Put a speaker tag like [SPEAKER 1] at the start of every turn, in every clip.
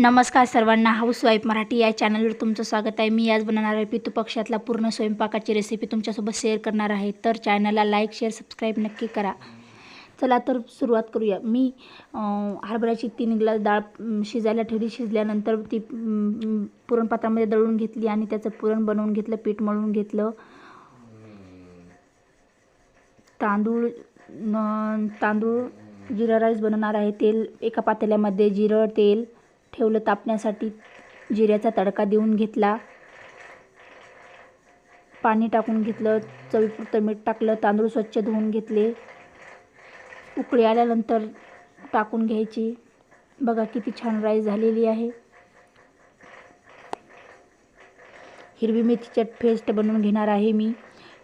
[SPEAKER 1] नमस्कार सर्वांना हाऊसवाईफ मराठी या चॅनलवर तुमचं स्वागत आहे. मी आज बनवणार आहे पितू पक्षातला पूर्ण स्वयंपाकाची रेसिपी तुमच्यासोबत शेअर करणार आहे. तर चॅनलला लाईक शेअर सबस्क्राईब नक्की करा. चला तर सुरुवात करूया. मी हरभऱ्याची तीन ग्लास डाळ शिजायला ठेवली. शिजल्यानंतर ती पुरणपात्रामध्ये दळून घेतली आणि त्याचं पुरण बनवून घेतलं पीठ मळून घेतलं. तांदूळ न तांदूळ जिरा राईस बनवणार आहे. तेल एका पातेल्यामध्ये जिरं तेल ठेवलं तापण्यासाठी. जिऱ्याचा तडका देऊन घेतला. पाणी टाकून घेतलं. चवीपुरतं मीठ टाकलं. तांदूळ स्वच्छ धुवून घेतले. उकळी आल्यानंतर टाकून घ्यायची. बघा किती छान राईस झालेली आहे. हिरवी मिरचीची पेस्ट बनवून घेणार आहे मी.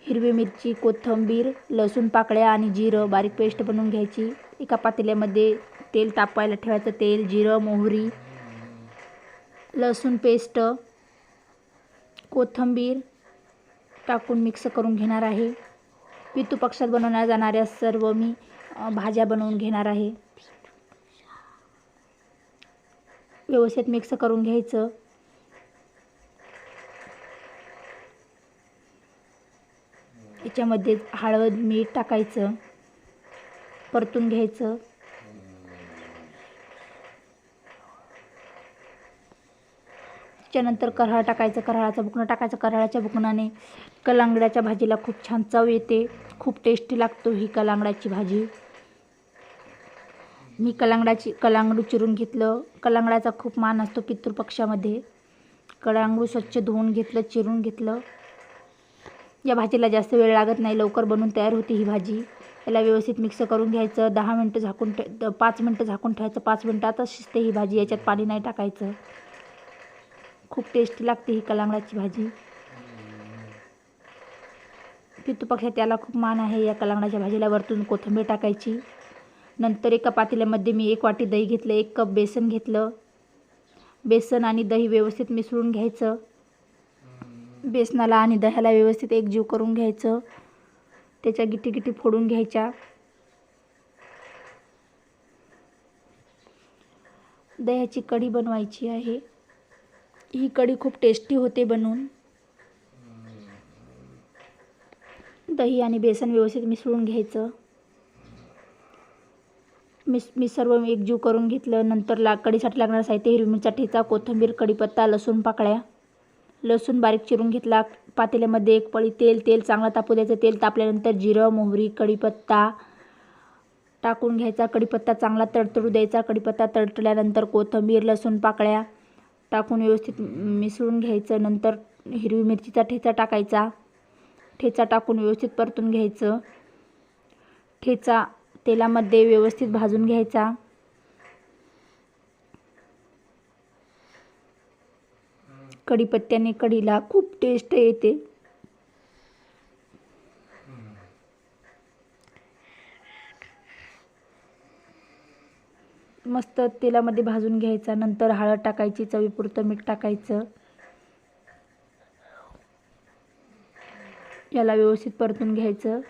[SPEAKER 1] हिरवी मिरची कोथिंबीर लसूण पाकळ्या आणि जिरं बारीक पेस्ट बनवून घ्यायची. एका पातेल्यामध्ये तेल तापवायला ठेवायचं. तेल जिरं मोहरी लसूण पेस्ट कोथिंबीर टाकून मिक्स करून घेणार आहे. पितू पक्षात बनवल्या जाणाऱ्या सर्व मी भाज्या बनवून घेणार आहे. व्यवस्थित मिक्स करून घ्यायचं. याच्यामध्ये हळद मीठ टाकायचं. परतून घ्यायचं. त्याच्यानंतर करहाळ टाकायचं करहाळाचं बुकणं टाकायचं करहाळ्याच्या बुकणाने कलांगड्याच्या भाजीला खूप छान चव येते खूप टेस्टी लागतो ही कलांगड्याची भाजी. मी कलांगडाची कलांगडू चिरून घेतलं. कलांगड्याचा खूप मान असतो पितृपक्षामध्ये कलांगडू स्वच्छ धुवून घेतलं चिरून घेतलं. या भाजीला जास्त वेळ लागत नाही लवकर बनवून तयार होते ही भाजी. याला व्यवस्थित मिक्स करून घ्यायचं दहा मिनटं झाकून ठे पाच मिनटं झाकून ठेवायचं पाच मिनटातच शिजते ही भाजी याच्यात पाणी नाही टाकायचं. खूप टेस्टी लागते ही कलांगडाची भाजी. पितृपक्षात त्याला खूप मान आहे या कलांगडाच्या भाजीला वरतून कोथिंबीर टाकायची. नंतर एका पातेल्यामध्ये मी एक वाटी दही घेतलं एक कप बेसन घेतलं. बेसन आणि दही व्यवस्थित मिसळून घ्यायचं. बेसनाला आणि दह्याला व्यवस्थित एकजीव करून घ्यायचं. त्याच्या गिटी गिटी फोडून घ्यायच्या. दह्याची कढी बनवायची आहे. ही कढी खूप टेस्टी होते बनवून दही आणि बेसन व्यवस्थित मिसळून घ्यायचं. मिस मी सर्व एकजीव करून घेतलं. नंतर ला कढीसाठी लागणारं साहित्य हिरवी मिरचा ठेचा कोथिंबीर कढीपत्ता लसूण पाकळ्या. लसूण बारीक चिरून घेतला. पातेल्यामध्ये एक पळी तेल तेल चांगलं तापू द्यायचं. तेल तापल्यानंतर जिरं मोहरी कढीपत्ता टाकून घ्यायचा. कढीपत्ता चांगला तडतडू द्यायचा. कढीपत्ता तडतडल्यानंतर कोथिंबीर लसूण पाकळ्या. टाकून व्यवस्थित मिसळून घ्यायचं नंतर हिरवी मिरचीचा ठेचा टाकायचा. ठेचा टाकून व्यवस्थित परतून घ्यायचं. ठेचा तेलामध्ये व्यवस्थित भाजून घ्यायचा. कढीपत्त्याने कढीला खूप टेस्ट येते. मस्त तेलामध्ये भाजून घ्यायचा नंतर हळद टाकायची चवीपुरतं मीठ टाकायचं. याला व्यवस्थित परतून घ्यायचं.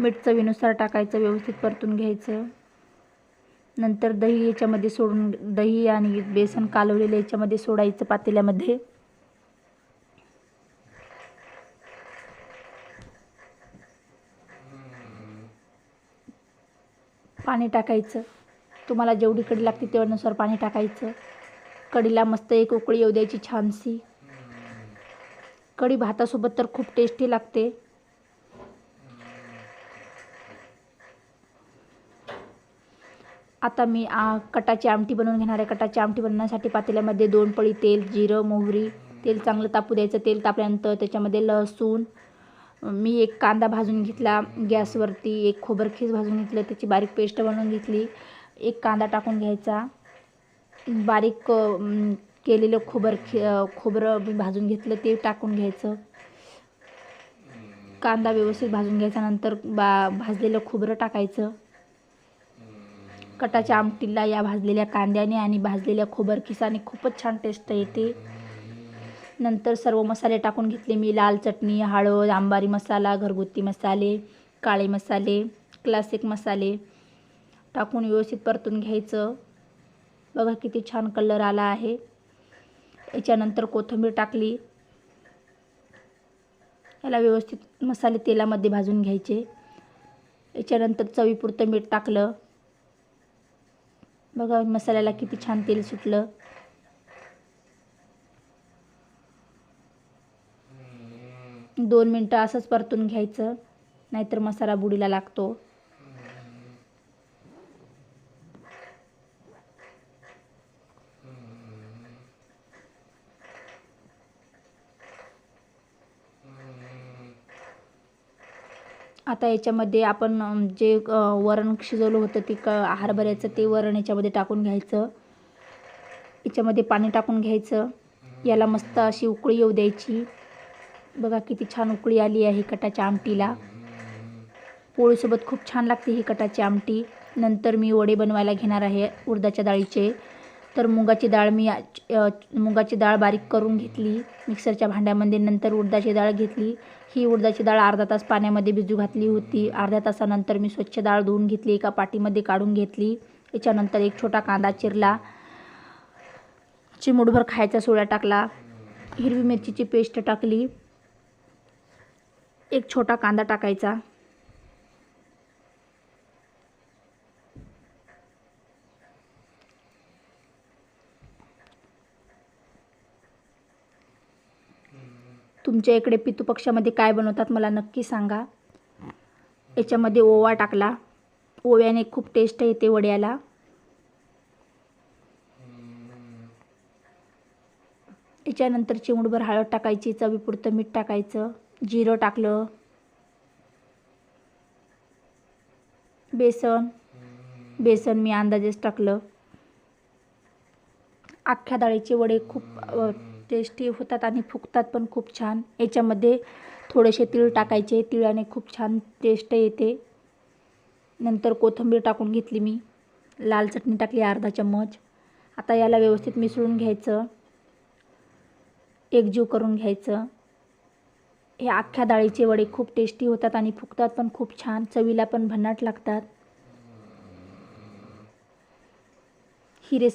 [SPEAKER 1] मीठ चवीनुसार टाकायचं व्यवस्थित परतून घ्यायचं. नंतर दही याच्यामध्ये सोडून दही आणि बेसन कालवलेलं याच्यामध्ये सोडायचं पातेल्यामध्ये. पाणी टाकायचं. तुम्हाला जेवढी कढी लागते तेवढ्यानुसार पाणी टाकायचं. कढीला मस्त एक उकळी येऊ द्यायची छानशी. कढी भातासोबत तर खूप टेस्टी लागते. आता मी आ, कटाची आमटी बनवून घेणार आहे. कटाची आमटी बनवण्यासाठी पातेल्यामध्ये दोन पळी तेल जिरं मोहरी. तेल चांगलं तापू द्यायचं. तेल तापल्यानंतर त्याच्यामध्ये लसूण मी एक कांदा भाजून घेतला गॅसवरती एक खोबरखीस भाजून घेतलं त्याची बारीक पेस्ट बनवून घेतली एक कांदा टाकून घ्यायचा बारीक केलेलं खोबर खोबरं भाजून घेतलं ते टाकून घ्यायचं. कांदा व्यवस्थित भाजून घ्यायचा नंतर बा भाजलेलं खोबरं टाकायचं. कटाच्या आमटीला या भाजलेल्या कांद्याने आणि भाजलेल्या खोबरखिसाने खूपच छान टेस्ट येते. नंतर सर्व मसाले टाकून घेतले मी. लाल चटणी हळद आंबारी मसाला घरगुती मसाले काळे मसाले क्लासिक मसाले टाकून व्यवस्थित परतून घ्यायचं. बघा किती छान कलर आला आहे. याच्यानंतर कोथिंबीर टाकली. याला व्यवस्थित मसाले तेलामध्ये भाजून घ्यायचे. याच्यानंतर चवीपुरतं मीठ टाकलं. बघा मसाल्याला किती छान तेल सुटलं. दोन मिनटं असंच परतून घ्यायचं नाहीतर मसाला बुडीला लागतो. आता याच्यामध्ये आपण जे वरण शिजवलं होतं ते क हरभऱ्याचं ते वरण याच्यामध्ये टाकून घ्यायचं. याच्यामध्ये पाणी टाकून घ्यायचं. याला मस्त अशी उकळी येऊ द्यायची. बघा किती छान उकळी आली आहे कटाच्या आमटीला. पोळीसोबत खूप छान लागते ही कटाची आमटी. नंतर मी वडे बनवायला घेणार आहे उडदाच्या डाळीचे. तर मुगाची डाळ मी मुगाची डाळ बारीक करून घेतली मिक्सरच्या भांड्यामध्ये नंतर उडदाची डाळ घेतली. ही उडदाची डाळ अर्धा तास पाण्यामध्ये भिजू घातली होती. अर्ध्या तासानंतर मी स्वच्छ डाळ धुवून घेतली एका पाटीमध्ये काढून घेतली. याच्यानंतर एक छोटा कांदा चिरला. चिमूटभर खायचा सोडा टाकला. हिरवी मिरचीची पेस्ट टाकली. एक छोटा कांदा टाकायचा. तुमच्या इकडे पितृपक्षामध्ये काय बनवतात मला नक्की सांगा. याच्यामध्ये ओवा टाकला. ओव्याने खूप टेस्ट येते वड्याला. याच्यानंतर चिमूटभर हळद टाकायची चवीपुरतं मीठ टाकायचं. जिरं टाकलं. बेसन. बेसन मी अंदाजेच टाकलं. अख्ख्या डाळीचे वडे खूप टेस्टी होतात आणि फुगतात पण खूप छान. याच्यामध्ये थोडेसे तीळ टाकायचे. तिळाने खूप छान टेस्ट येते. नंतर कोथिंबीर टाकून घेतली मी. लाल चटणी टाकली अर्धा चम्मच. आता याला व्यवस्थित मिसळून घ्यायचं. एकजीव करून घ्यायचं. हे अख्ख्या डाळीचे वडे खूप टेस्टी होतात आणि फुगतात पण खूप छान. चवीला पण भन्नाट लागतात. ही रेसिपी